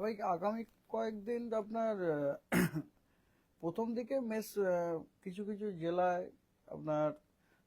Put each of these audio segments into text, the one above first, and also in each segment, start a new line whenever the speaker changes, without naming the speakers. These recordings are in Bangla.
আবার আগামী কয়েকদিন আপনার প্রথম দিকে মেস কিছু কিছু জেলায় আপনার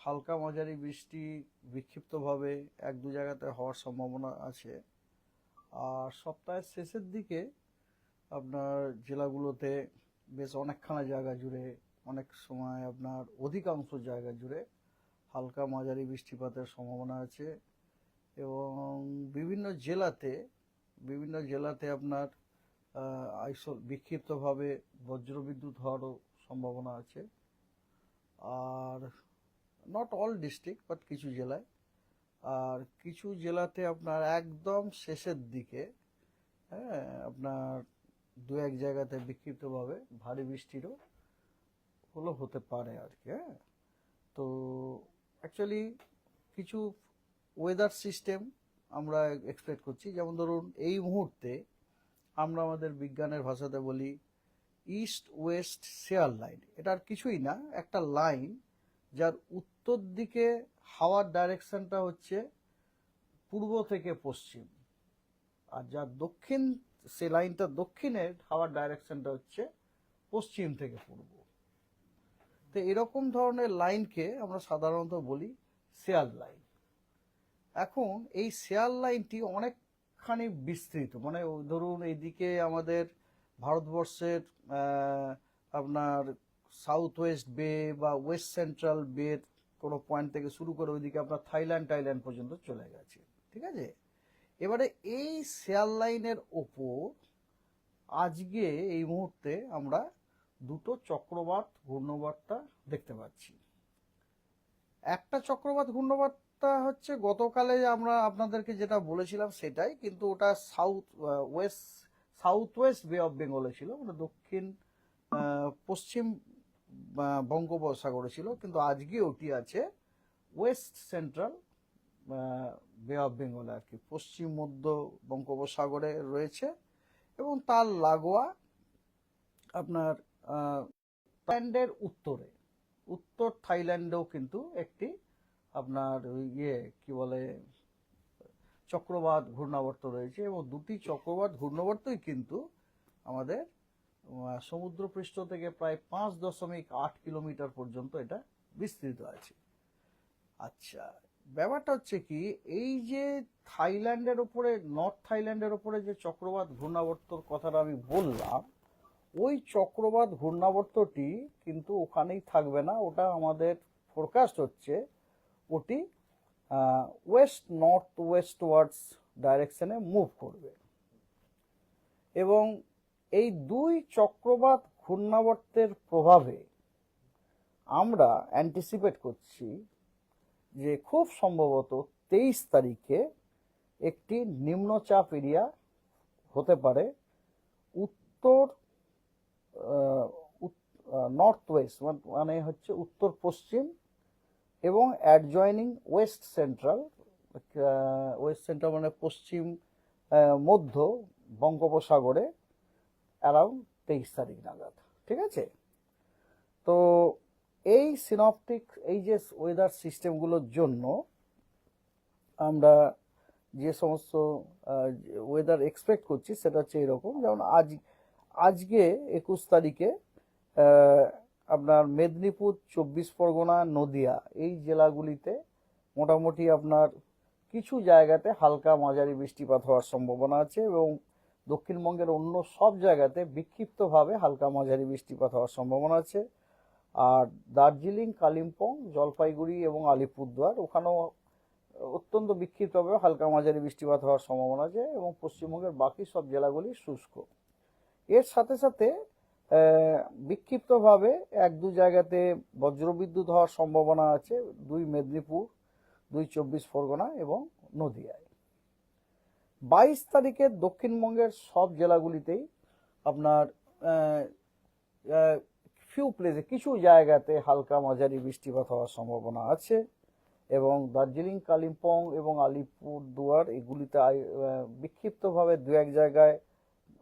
হালকা মাঝারি বৃষ্টি বিক্ষিপ্তভাবে এক দু জায়গাতে হওয়ার সম্ভাবনা আছে। আর সপ্তাহের শেষের দিকে আপনার জেলাগুলোতে বেশ অনেকখানা জায়গা জুড়ে, অনেক সময় আপনার অধিকাংশ জায়গা জুড়ে হালকা মাঝারি বৃষ্টিপাতের সম্ভাবনা আছে এবং বিভিন্ন জেলাতে বিভিন্ন জেলাতে আপনার বিক্ষিপ্তভাবে বজ্রবিদ্যুৎ হওয়ারও সম্ভাবনা আছে। আর নট অল ডিস্ট্রিক্ট বাট কিছু জেলায়। আর কিছু জেলাতে আপনার একদম শেষের দিকে হ্যাঁ আপনার দু এক জায়গাতে বিক্ষিপ্তভাবে ভারী বৃষ্টিরও হলো হতে পারে আর কি হ্যাঁ। তো অ্যাকচুয়ালি কিছু ওয়েদার সিস্টেম আমরা এক্সপেক্ট করছি। যেমন ধরুন, এই মুহূর্তে আমরা আমাদের বিজ্ঞানের ভাষাতে বলি ইস্ট ওয়েস্ট শেয়ার লাইন এটা আর কিছুই না, একটা লাইন যার উত্তর দিকে হাওয়ার ডাইরেকশনটা হচ্ছে পূর্ব থেকে পশ্চিম। আর যার দক্ষিণ, সে লাইনটা দক্ষিণের হাওয়ার ডাইরেকশনটা হচ্ছে পশ্চিম থেকে পূর্ব। তো এরকম ধরনের লাইনকে আমরা সাধারণত বলি শেয়ার লাইন এখন এই শেয়ার লাইনটি অনেকখানি বিস্তৃত। মানে ধরুন এইদিকে আমাদের ভারতবর্ষের আপনার সাউথ ওয়েস্ট বে বা ওয়েস্ট সেন্ট্রাল বে কোনো পয়েন্ট থেকে শুরু করে ওইদিকে আপনার থাইল্যান্ড টাইল্যান্ড পর্যন্ত চলে গেছে। ঠিক আছে? এবারে এই শেয়ার লাইনের ওপর আজকে এই মুহূর্তে আমরা দুটো চক্রবাত ঘূর্ণবার্তা দেখতে পাচ্ছি। একটা চক্রবাত ঘূর্ণবার্তা হচ্ছে গতকালে আমরা আপনাদেরকে যেটা বলেছিলাম সেটাই, কিন্তু ওটা south west south west bay of বেঙ্গলে ছিল। মানে দক্ষিণ পশ্চিম বঙ্গোপসাগরে ছিল, কিন্তু আজকে ওটি আছে ওয়েস্ট সেন্ট্রাল বে অফ বেঙ্গলে আর কি। পশ্চিম, মধ্য বঙ্গোপসাগরে রয়েছে এবং তার লাগোয়া আপনার থাইল্যান্ডের উত্তরে। উত্তর থাইল্যান্ডেও কিন্তু একটি আপনার ইয়ে কি বলে চক্রবাদ ঘূর্ণাবর্ত রয়েছে এবং দুটি চক্রবাদ ঘূর্ণাবর্তই কিন্তু আমাদের সমুদ্রপৃষ্ঠ থেকে প্রায় পাঁচ দশমিক আট কিলোমিটার পর্যন্ত এটা বিস্তৃত আছে। আচ্ছা ব্যাপারটা হচ্ছে কি, এই যে থাইল্যান্ডের ওপরে, নর্থ থাইল্যান্ডের ওপরে যে চক্রবাদ ঘূর্ণাবর্তর কথাটা আমি বললাম, ওই চক্রবাদ ঘূর্ণাবর্তটি কিন্তু ওখানেই থাকবে না। ওটা আমাদের ফোরকাস্ট হচ্ছে ওটি ওয়েস্ট নর্থ ওয়েস্ট ওয়ার্ডস ডাইরেকশনে মুভ করবে। এবং এই দুই চক্রবাত ঘূর্ণাবর্তের প্রভাবে আমরা অ্যান্টিসিপেট করছি যে খুব সম্ভবত তেইশ তারিখে একটি নিম্নচাপ এরিয়া হতে পারে উত্তর নর্থ ওয়েস্ট মানে হচ্ছে উত্তর পশ্চিম এবং adjoining west central west central মানে পশ্চিম মধ্য বঙ্গোপসাগরে অ্যারাউন্ড তেইশ তারিখ নাগাদ, ঠিক আছে? তো এই সিনপটিক এই যে ওয়েদার সিস্টেমগুলোর জন্য আমরা যে সমস্ত ওয়েদার এক্সপেক্ট করছি সেটা হচ্ছে এরকম। যেমন আজ, আজকে একুশ তারিখে আপনার মেদিনীপুর, চব্বিশ পরগনা, নদিয়া, এই জেলাগুলিতে মোটামুটি আপনার কিছু জায়গাতে হালকা মাঝারি বৃষ্টিপাত হওয়ার সম্ভাবনা আছে এবং দক্ষিণবঙ্গের অন্য সব জায়গাতে বিক্ষিপ্তভাবে হালকা মাঝারি বৃষ্টিপাত হওয়ার সম্ভাবনা আছে। আর দার্জিলিং, কালিম্পং, জলপাইগুড়ি এবং আলিপুরদুয়ার ওখানেও অত্যন্ত বিক্ষিপ্তভাবে হালকা মাঝারি বৃষ্টিপাত হওয়ার সম্ভাবনা আছে এবং পশ্চিমবঙ্গের বাকি সব জেলাগুলি শুষ্ক। এর সাথে সাথে বিক্ষিপ্তভাবে এক দু জায়গাতে বজ্রবিদ্যুৎ হওয়ার সম্ভাবনা আছে, দুই মেদিনীপুর, দুই চব্বিশ পরগনা এবং নদিয়ায়। বাইশ তারিখে দক্ষিণবঙ্গের সব জেলাগুলিতেই আপনার ফিউ প্লেসে কিছু জায়গাতে হালকা মাঝারি বৃষ্টিপাত হওয়ার সম্ভাবনা আছে এবং দার্জিলিং, কালিম্পং এবং আলিপুর দুয়ার এগুলিতে বিক্ষিপ্তভাবে দু এক জায়গায়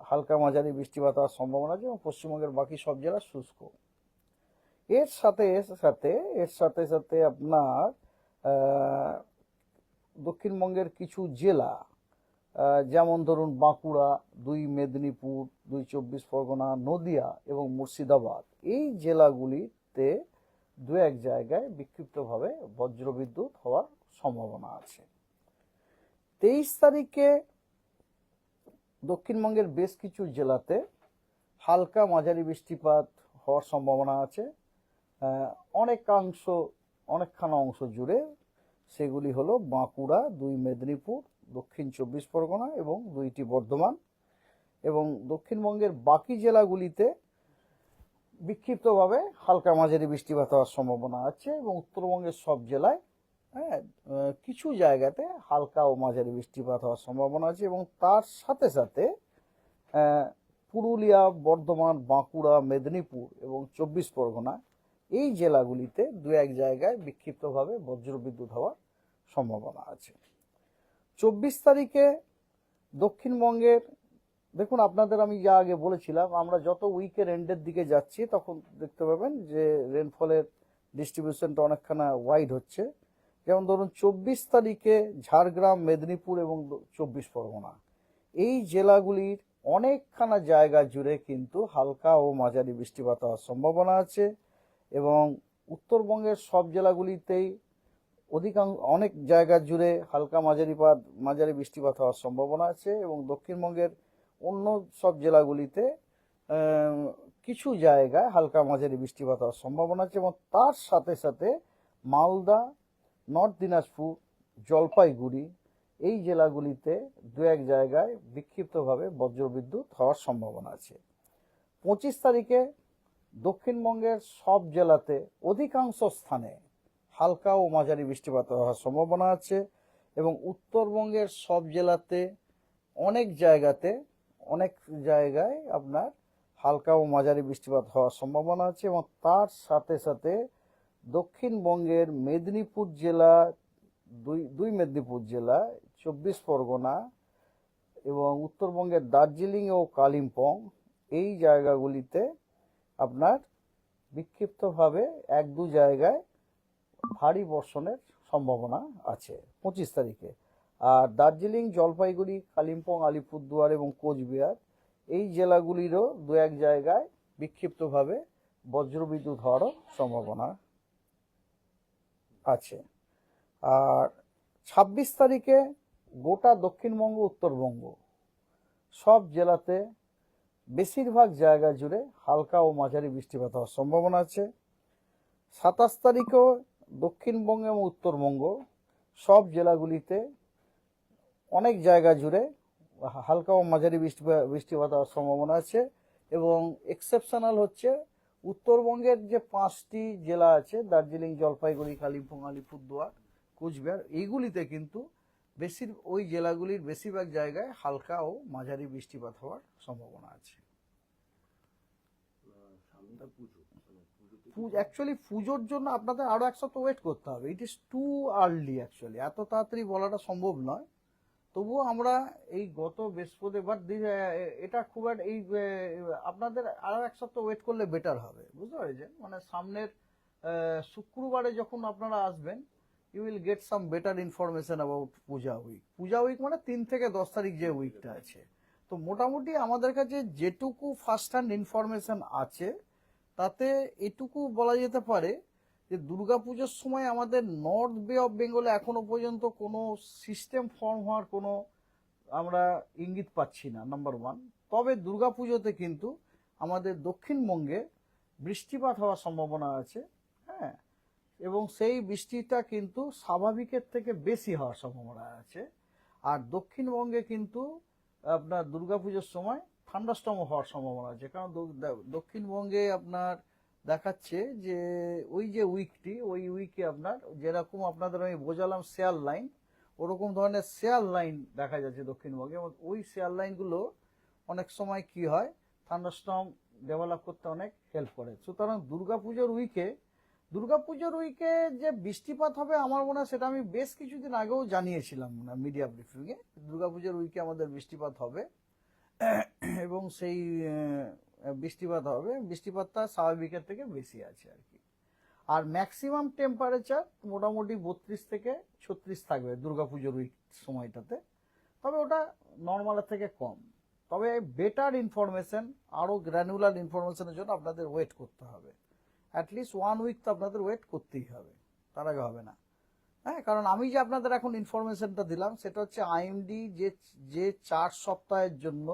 হালকা মাঝারি বৃষ্টিপাত হওয়ার সম্ভাবনা আছে এবং পশ্চিমবঙ্গের বাকি সব জেলা শুষ্ক। এর সাথে সাথে, এর সাথে সাথে আপনার দক্ষিণবঙ্গের কিছু জেলা যেমন ধরুন বাঁকুড়া, দুই মেদিনীপুর, দুই চব্বিশ পরগনা, নদিয়া এবং মুর্শিদাবাদ। এই জেলাগুলিতে দু এক জায়গায় বিক্ষিপ্তভাবে বজ্রবিদ্যুৎ হওয়ার সম্ভাবনা আছে। তেইশ তারিখে দক্ষিণবঙ্গের বেশ কিছু জেলাতে হালকা মাঝারি বৃষ্টিপাত হওয়ার সম্ভাবনা আছে। অনেকাংশ, অনেকখানা অংশ জুড়ে সেগুলি হলো বাঁকুড়া, দুই মেদিনীপুর, দক্ষিণ চব্বিশ পরগনা এবং দুইটি বর্ধমান এবং দক্ষিণবঙ্গের বাকি জেলাগুলিতে বিক্ষিপ্তভাবে হালকা মাঝারি বৃষ্টিপাত হওয়ার সম্ভাবনা আছে এবং উত্তরবঙ্গের সব জেলায় হ্যাঁ কিছু জায়গাতে হালকা ও মাঝারি বৃষ্টিপাত হওয়ার সম্ভাবনা আছে এবং তার সাথে সাথে পুরুলিয়া, বর্ধমান, বাঁকুড়া, মেদিনীপুর এবং চব্বিশ পরগনা এই জেলাগুলিতে দু এক জায়গায় বিক্ষিপ্তভাবে বজ্রবিদ্যুৎ হওয়ার সম্ভাবনা আছে। চব্বিশ তারিখে দক্ষিণবঙ্গের, দেখুন আপনাদের আমি যা আগে বলেছিলাম, আমরা যত উইকের এন্ডের দিকে যাচ্ছি, তখন দেখতে পাবেন যে রেনফলের ডিস্ট্রিবিউশনটা অনেকখানা ওয়াইড হচ্ছে। যেমন ধরুন চব্বিশ তারিখে ঝাড়গ্রাম, মেদিনীপুর এবং চব্বিশ পরগনা। এই জেলাগুলির অনেকখানা জায়গা জুড়ে কিন্তু হালকা ও মাঝারি বৃষ্টিপাত হওয়ার সম্ভাবনা আছে এবং উত্তরবঙ্গের সব জেলাগুলিতেই অধিকাংশ, অনেক জায়গা জুড়ে হালকা মাঝারি পাত, মাঝারি বৃষ্টিপাত হওয়ার সম্ভাবনা আছে এবং দক্ষিণবঙ্গের অন্য সব জেলাগুলিতে কিছু জায়গায় হালকা মাঝারি বৃষ্টিপাত হওয়ার সম্ভাবনা আছে এবং তার সাথে সাথে মালদা নর্থ দিনাজপুর জলপাইগুড়ি এই জেলাগুলিতে দু এক জায়গায় বিক্ষিপ্তভাবে বজ্রবিদ্যুৎ হওয়ার সম্ভাবনা আছে। পঁচিশ তারিখে দক্ষিণবঙ্গের সব জেলাতে অধিকাংশ স্থানে হালকা ও মাঝারি বৃষ্টিপাত হওয়ার সম্ভাবনা আছে এবং উত্তরবঙ্গের সব জেলাতে অনেক জায়গাতে, অনেক জায়গায় আপনার হালকা ও মাঝারি বৃষ্টিপাত হওয়ার সম্ভাবনা আছে এবং তার সাথে সাথে দক্ষিণবঙ্গের মেদিনীপুর জেলা, দুই দুই মেদিনীপুর জেলা, চব্বিশ পরগনা এবং উত্তরবঙ্গের দার্জিলিং ও কালিম্পং, এই জায়গাগুলিতে আপনার বিক্ষিপ্তভাবে এক, দু জায়গায় ভারী বর্ষণের সম্ভাবনা আছে পঁচিশ তারিখে। আর দার্জিলিং, জলপাইগুড়ি, কালিম্পং, আলিপুরদুয়ার এবং কোচবিহার, এই জেলাগুলিরও দু এক জায়গায় বিক্ষিপ্তভাবে বজ্রবিদ্যুৎ হওয়ারও সম্ভাবনা আছে। আর ছাব্বিশ তারিখে গোটা দক্ষিণবঙ্গ, উত্তরবঙ্গ সব জেলাতে বেশিরভাগ জায়গা জুড়ে হালকা ও মাঝারি বৃষ্টিপাত হওয়ার সম্ভাবনা আছে। সাতাশ তারিখেও দক্ষিণবঙ্গ এবং উত্তরবঙ্গ সব জেলাগুলিতে অনেক জায়গা জুড়ে হালকা ও মাঝারি বৃষ্টিপাত বৃষ্টিপাত হওয়ার সম্ভাবনা আছে এবং এক্সেপশনাল হচ্ছে উত্তরবঙ্গের যে পাঁচটি জেলা আছে দার্জিলিং জলপাইগুড়ি কালিম্পং আলিপুরদুয়ার কোচবিহার এইগুলিতে কিন্তু বেশির ওই জেলাগুলির বেশিরভাগ জায়গায় হালকা ও মাঝারি বৃষ্টিপাত হওয়ার সম্ভাবনা আছে।
পুজো মানে
অ্যাকচুয়ালি পুজোর জন্য আপনাদের আরও এক সপ্তাহ ওয়েট করতে হবে। It is too early actually এত তাড়াতাড়ি বলাটা সম্ভব নয়। তবুও আমরা এই গত বৃহস্পতিবার এটা খুব একটা এই আপনাদের আরও এক সপ্তাহ ওয়েট করলে বেটার হবে, বুঝতে পেরেছেন? মানে সামনের শুক্রবারে যখন আপনারা আসবেন you will get some better information about Puja week Puja week মানে তিন থেকে দশ তারিখ যে উইকটা আছে। তো মোটামুটি আমাদের কাছে যেটুকু ফার্স্ট হ্যান্ড ইনফরমেশন আছে, তাতে এটুকু বলা যেতে পারে যে দুর্গাপুজোর সময় আমাদের নর্থ বে অফ বেঙ্গলে এখনও পর্যন্ত কোনো সিস্টেম ফর্ম হওয়ার কোনো আমরা ইঙ্গিত পাচ্ছি না নাম্বার ওয়ান তবে দুর্গাপুজোতে কিন্তু আমাদের দক্ষিণবঙ্গে বৃষ্টিপাত হওয়ার সম্ভাবনা আছে হ্যাঁ এবং সেই বৃষ্টিটা কিন্তু স্বাভাবিকের থেকে বেশি হওয়ার সম্ভাবনা আছে। আর দক্ষিণবঙ্গে কিন্তু আপনার দুর্গাপুজোর সময় ঠান্ডাস্টম হওয়ার সম্ভাবনা আছে, কারণ দক্ষিণবঙ্গে আপনার দেখাচ্ছে যে ওই যে উইকটি, ওই উইকে আপনার যেরকম আপনাদের আমি বোঝালাম শেয়ার লাইন, ওরকম ধরনের শেয়ার লাইন দেখা যাচ্ছে দক্ষিণবঙ্গে। এবং ওই শেয়ার লাইনগুলো অনেক সময় কি হয় থান্ডারস্টর্ম ডেভেলপ করতে অনেক হেল্প করে। সুতরাং দুর্গাপুজোর উইকে দুর্গাপুজোর উইকে যে বৃষ্টিপাত হবে আমার মনে হয় সেটা আমি বেশ কিছুদিন আগেও জানিয়েছিলাম না মিডিয়া ব্রিফিংয়ে দুর্গাপুজোর উইকে আমাদের বৃষ্টিপাত হবে। এবং সেই বৃষ্টিপাত হবে, বৃষ্টিপাতটা স্বাভাবিকের থেকে বেশি আছে আর কি। আর ম্যাক্সিমাম টেম্পারেচার মোটামুটি বত্রিশ থেকে ছত্রিশ থাকবে দুর্গাপুজোর উইক সময়টাতে। তবে ওটা নর্মালের থেকে কম। তবে বেটার ইনফরমেশন আরও গ্র্যানুলার ইনফরমেশনের জন্য আপনাদের ওয়েট করতে হবে। অ্যাটলিস্ট ওয়ান উইক তো আপনাদের ওয়েট করতেই হবে। তার আগে হবে না। হ্যাঁ কারণ আমি যে আপনাদের এখন ইনফরমেশনটা দিলাম, সেটা হচ্ছে আইএমডি যে যে চার সপ্তাহের জন্য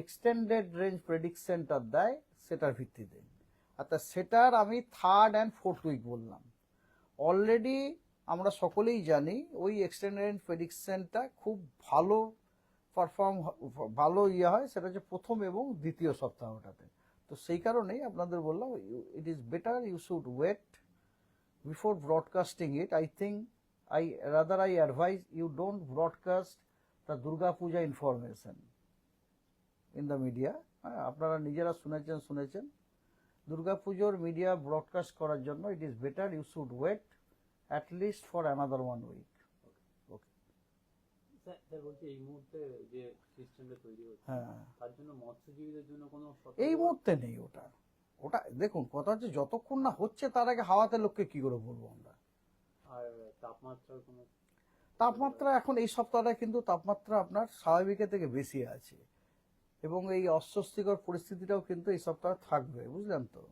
এক্সটেন্ডেড রেঞ্জ প্রেডিকশনটা দেয়, সেটার ভিত্তিতে। অর্থাৎ সেটার আমি থার্ড অ্যান্ড ফোর্থ উইক বললাম। অলরেডি আমরা সকলেই জানি ওই এক্সটেন্ডেড রেঞ্জ প্রেডিকশনটা খুব ভালো পারফর্ম ভালো ইয়ে হয়, সেটা হচ্ছে প্রথম এবং দ্বিতীয় সপ্তাহটাতে। তো সেই কারণেই আপনাদের বললাম it is better you should wait before broadcasting it I think I rather I advise you don't broadcast the Durga Puja information. In the media. হ্যাঁ, আপনারা নিজেরা শুনেছেন শুনেছেন। দুর্গা পুজোর মিডিয়া ব্রডকাস্ট করার জন্য it is better you should wait at least for another one week
sir sir বলছি এই মুহূর্তে যে সিস্টেমটা তৈরি হচ্ছে
হ্যাঁ।
তার জন্য মৎস্যজীবীদের জন্য কোনো
এই মুহূর্তে নেই ওটা। ওটা দেখুন কথা হচ্ছে যতক্ষণ না হচ্ছে তার আগে হাওয়াতে লোককে কি করে বলব আমরা?
আর তাপমাত্রার কোনো
তাপমাত্রা এখন এই সপ্তাহটা কিন্তু তাপমাত্রা আপনার স্বাভাবিকের থেকে বেশি আছে। এবং এই অস্বস্তিকর পরিস্থিতিটাও কিন্তু এই সপ্তাহে থাকবে বুঝলেন তো?